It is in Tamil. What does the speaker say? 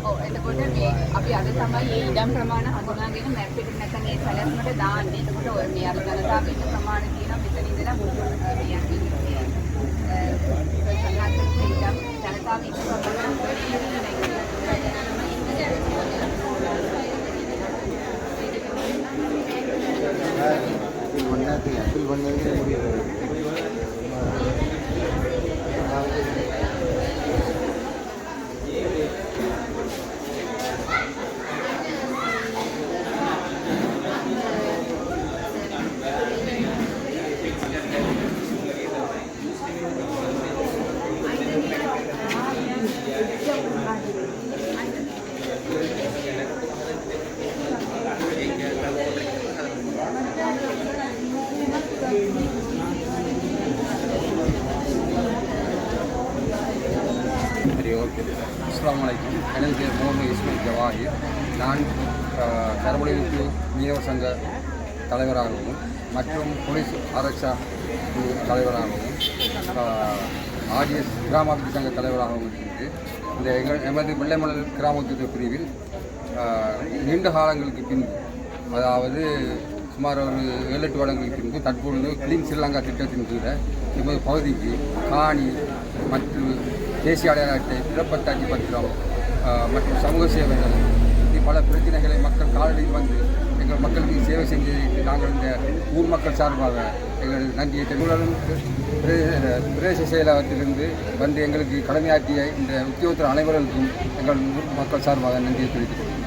ඔව් එතකොට මේ අපි අද තමයි මේ ඉඩම් ප්‍රමාණය හඳුනාගෙන මැප් එකට නැත්නම් ඒ සැලැස්මට දාන්නේ. එතකොට ඔය මේ අර ජනතා බින්න ප්‍රමාණය කියන මෙතන ඉඳලා මුලින්ම කියන්නේ ජනතා බින්න ප්‍රමාණය ඔන්න ඇතුල් වන්නේ அஸ்லாம் வலைக்கம் எனது பேர் முகமது இஸ்மாயில் ஜவாஹிர். நான் கரமொழிக்கு மீனவர் சங்க தலைவராகவும் மற்றும் போலீஸ் ஆரக்ஷா தலைவராகவும் ஆர்டிஎஸ் கிராமத்து சங்க தலைவராகவும் இருக்கிறது இந்த எங்கள் எமது வெள்ளைமலர் கிராமத்து பிரிவில் நீண்ட காலங்களுக்கு பின்பு அதாவது சுமார் ஒரு ஏழு எட்டு வருடங்களுக்கு பின்பு தற்பொழுது கிளீன் ஸ்ரீலங்கா திட்டத்தின் கீழே எமது பகுதிக்கு காணி மற்றும் தேசிய அடையாள அட்டை பிறப்பத்தாட்சி பத்திரம் மற்றும் சமூக சேவைகள். இப்படி பல பிரச்சனைகளை மக்கள் காலடியில் வந்து எங்கள் மக்களுக்கு சேவை செஞ்சதற்கு நாங்கள் இந்த ஊர் மக்கள் சார்பாக எங்கள் நன்றியை தமிழரும் பிரதேச செயலகத்திலிருந்து வந்து எங்களுக்கு கடமையாற்றிய இந்த உத்தியோகத்தர் அனைவருக்கும் எங்கள் ஊர் மக்கள் சார்பாக நன்றியை தெரிவித்துக் கொள்கிறேன்